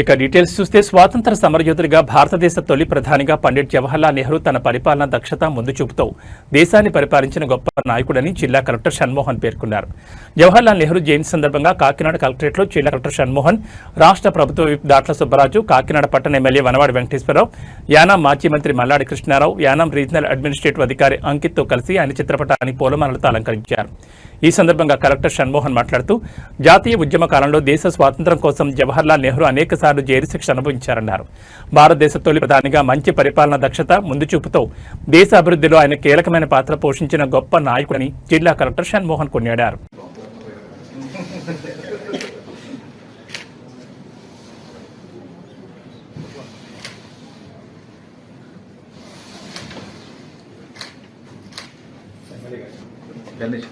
ఇక డీటెయిల్స్ చూస్తే స్వాతంత్ర సమరయోధుడిగా భారతదేశ తొలి ప్రధానిగా పండిట్ జవహర్లాల్ నెహ్రూ తన పరిపాలన దక్షత ముందు చూపుతూ దేశాన్ని పరిపాలించిన గొప్ప నాయకుడని జిల్లా కలెక్టర్ షణ్మోహన్ పేర్కొన్నారు. జవహర్లాల్ నెహ్రూ జయంతి సందర్భంగా కాకినాడ కలెక్టరేట్లో జిల్లా కలెక్టర్ షణ్మోహన్ రాష్ట్ర ప్రభుత్వ విప్ దాట్ల సుబ్బరాజు కాకినాడ పట్టణ ఎమ్మెల్యే వనవాడి వెంకటేశ్వరరావు యానాం మాజీ మంత్రి మల్లాడి కృష్ణారావు యానాం రీజనల్ అడ్మినిస్ట్రేటివ్ అధికారి అంకిత్తో కలిసి ఆయన చిత్రపటాన్ని పూలమాలతో అలంకరించారు. ఈ సందర్భంగా కలెక్టర్ షణ్మోహన్ మాట్లాడుతూ జాతీయ ఉద్యమ కాలంలో దేశ స్వాతంత్రం కోసం జవహర్లాల్ నెహ్రూ అనేక సార్లు జైలు శిక్ష అనుభవించారన్నారు. భారతదేశ తొలి ప్రధానిగా మంచి పరిపాలన దక్షత ముందుచూపుతో దేశ అభివృద్ధిలో ఆయన కీలకమైన పాత్ర పోషించిన గొప్ప నాయకుడని జిల్లా కలెక్టర్ షణ్మోహన్ కొనియాడారు. గణేష్.